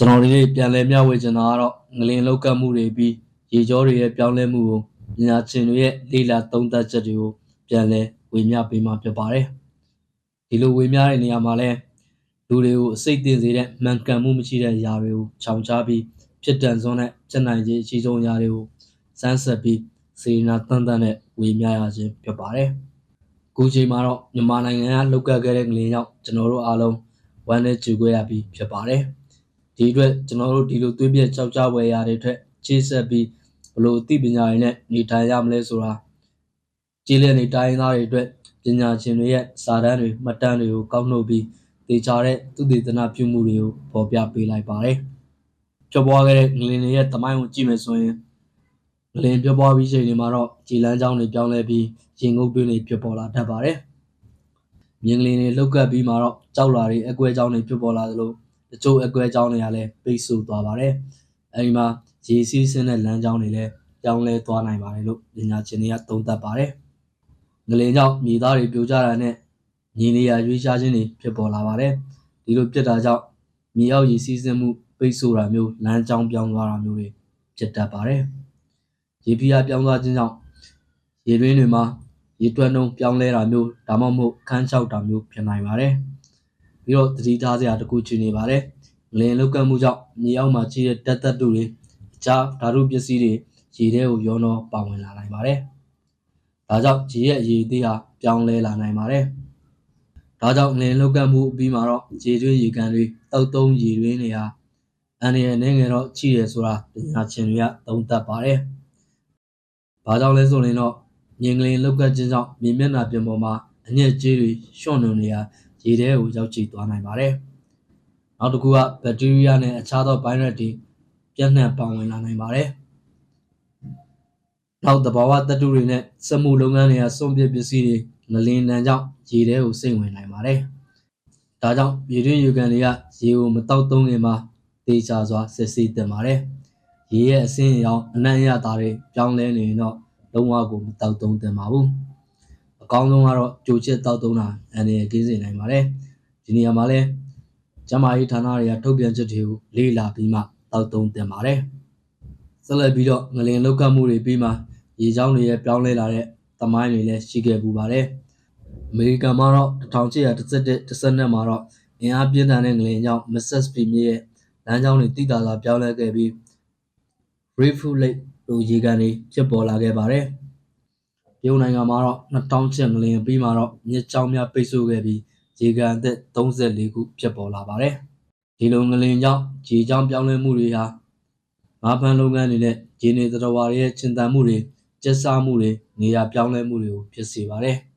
ကျွန်တော်ဒီနေ့ပြန်လည်မျှဝေချင်တာကတော့ငလင်လောက်ကပ်မှုတွေပြီးရေကြောတွေရဲ့ပြောင်းလဲမှုကိုပညာရှင်တွေရဲ့လေ့လာသုံးသပ်ချက်တွေကိုပြန်လည်ဝေမျှပေးမှာဖြစ်ပါတယ်ဒီလိုဝေမျှတဲ့နေရာမှာလဲလူတွေကိုအစိတ်တင်စေတဲ့မှန်ကန်မှုမရှိတဲ့အရာတွေကိုခြောင်ချပြီးဖြစ်တန်စွန်းတဲ့ချက်နိုင်ခြင်းအရှိဆုံးအရာတွေကိုစမ်းဆက်ပြီးစေနာတန်တန်နဲ့ဝေမျှရခြင်းဖြစ်ပါတယ်အခုချိန်မှာတော့မြန်မာနိုင်ငံကလောက်ကပ်ခဲ့တဲ့ငလင်ကြောင့်ကျွန်တော်တို့အားလုံးဝမ်းနဲ့ကြူခွဲရပြီးဖြစ်ပါတယ် ဒီအတွက်ကျွန်တော်တို့ဒီလိုသွေးပြက်ကြောက်ကြွယ်ရာတွေအတွက်ခြေဆက်ပြီးဘလို့အသိပညာတွေနဲ့နေထိုင်ရမလဲဆိုတာကျေးလက်နေတိုင်းသားတွေအတွက်ပညာရှင်တွေရဲ့စာတမ်းတွေမှတ်တမ်းတွေကိုကောက်နှုတ်ပြီးတေချာတဲ့သူတေသနာပြုမှုတွေကိုပေါ်ပြပေးလိုက်ပါတယ်။ပြောပွားခဲ့တဲ့ငလင်တွေရဲ့တမိုင်းကိုကြည့်မယ်ဆိုရင်ငလင်ပြောပွားပြီးချိန်တွေမှာတော့ကြည်လန်းချောင်းတွေပြောင်းလဲပြီးရင်ငုတ်တွင်းတွေဖြစ်ပေါ်လာတတ်ပါတယ်။မြင်းကလေးတွေလောက်ကပ်ပြီးမှတော့ကြောက်လာတွေအကွဲချောင်းတွေဖြစ်ပေါ်လာသလို တချို့အကွဲချောင်းတွေကလည်းပိတ်ဆို့သွားပါတယ်။အဲဒီမှာရေစီးဆင်းတဲ့လမ်းကြောင်းတွေလည်းပြောင်းလဲသွားနိုင်ပါတယ်လို့ပညာရှင်တွေကသုံးသပ်ပါတယ်။ငလင်ကြောင့်မြေသားတွေပြိုကျတာနဲ့မြေနေရာရွေးရှားခြင်းတွေဖြစ်ပေါ်လာပါတယ်။ဒီလိုဖြစ်တာကြောင့်မြေအောက်ရေစီးဆင်းမှုပိတ်ဆို့တာမျိုးလမ်းကြောင်းပြောင်းသွားတာမျိုးတွေဖြစ်တတ်ပါတယ်။ရေပြားပြောင်းသွားခြင်းကြောင့်ရေတွင်းတွေမှာရေတွက်နှုံးပြောင်းလဲတာမျိုးဒါမှမဟုတ်ခန်းချောက်တာမျိုးဖြစ်နိုင်ပါတယ်။ ပြီးတော့သတိထားစရာတစ်ခုချင်နေပါတယ်။ငလင်လောက်ကပ်မှုကြောင့်မြေအောက်မှာရှိတဲ့တက်တက်တို့တွေအခြားဓာတုပစ္စည်းတွေရေထဲကိုရောနှောပါဝင်လာနိုင်ပါတယ်။ဒါကြောင့်ရေရဲ့ရေသေးဟာပြောင်းလဲလာနိုင်ပါတယ်။ဒါကြောင့်ငလင်လောက်ကပ်မှုအပြီးမှာတော့ရေတွင်းရေကန်တွေတောက်သုံးရေတွင်းတွေဟာအန်ရယ်နဲ့ငယ်တော့ချိရဆိုတာပညာရှင်တွေကသုံးသပ်ပါတယ်။ဘာကြောင့်လဲဆိုရင်တော့မြင်ကလေးလောက်ကပ်ခြင်းကြောင့်မြေမျက်နှာပြင်ပေါ်မှာအညစ်အကြေးတွေရှွန့်နေနေ ရာရေထဲကိုရောက်ချီသွားနိုင်ပါတယ်။နောက်တစ်ခုကဘက်တီးရီးယားနဲ့အခြားသောဗိုင်းရပ်တွေပြန့်နှံ့ပါဝင်လာနိုင်ပါတယ်။နောက်သဘာဝသတ္တုတွေနဲ့စက်မှုလုပ်ငန်းတွေကစွန့်ပစ်ပစ္စည်းတွေငလင်တန်ကြောင့်ရေထဲကိုစိမ့်ဝင်နိုင်ပါတယ်။ဒါကြောင့်ရေတွင်းရေကန်တွေကရေကိုမတောက်သုံးခင်မှာတေချာစွာစစ်ဆေးတင်ပါတယ်။ရေရဲ့အဆင်းအရောင်အနံ့ရတာတွေပြောင်းလဲနေရင်တော့လုံးဝကိုမတောက်သုံးတင်ပါဘူး။အ ကောင်းဆုံးကတော့ကြိုချစ်တောက်သုံးတာအန္တရာယ်ကင်းစေနိုင်ပါတယ်။ဒီနေရာမှာလဲကျမကြီးဌာနတွေကထုတ်ပြန်ချက်တွေကိုလေ့လာပြီးမှတောက်သုံးတင်ပါတယ်။ဆက်လက်ပြီးတော့ငလင်လောက်ကပ်မှုတွေပြီးမှရေချောင်းတွေရဲ့ပြောင်းလဲလာတဲ့သမိုင်းတွေလည်းရှိခဲ့ပူပါတယ်။အမေရိကန်မှာတော့1811 12မှာတော့အင်အားပြင်းထန်တဲ့ငလင်ကြောင့် Mississippi မြစ်ရဲ့လမ်းကြောင်းတွေတိတာစွာပြောင်းလဲခဲ့ပြီး Grapefruit Lake လိုရေကန်တွေဖြစ်ပေါ်လာခဲ့ပါတယ်။ ပြုံးနိုင်ငံမှာတော့2008ငလင်ပြီးမှာတော့မြစ်ကြောင်းများပိတ်ဆို့ခဲ့ပြီးရေကန်အသက်34ခုဖြစ်ပေါ်လာပါတယ်။ဒီလိုငလင်ကြောင့်ရေကြောင်းပြောင်းလဲမှုတွေဟာငါးဖမ်းလုပ်ငန်းတွေနဲ့ရေနေသတ္တဝါတွေရဲ့ကျင်တန်မှုတွေကျက်စားမှုတွေနေရာပြောင်းလဲမှုတွေကိုဖြစ်စေပါတယ်။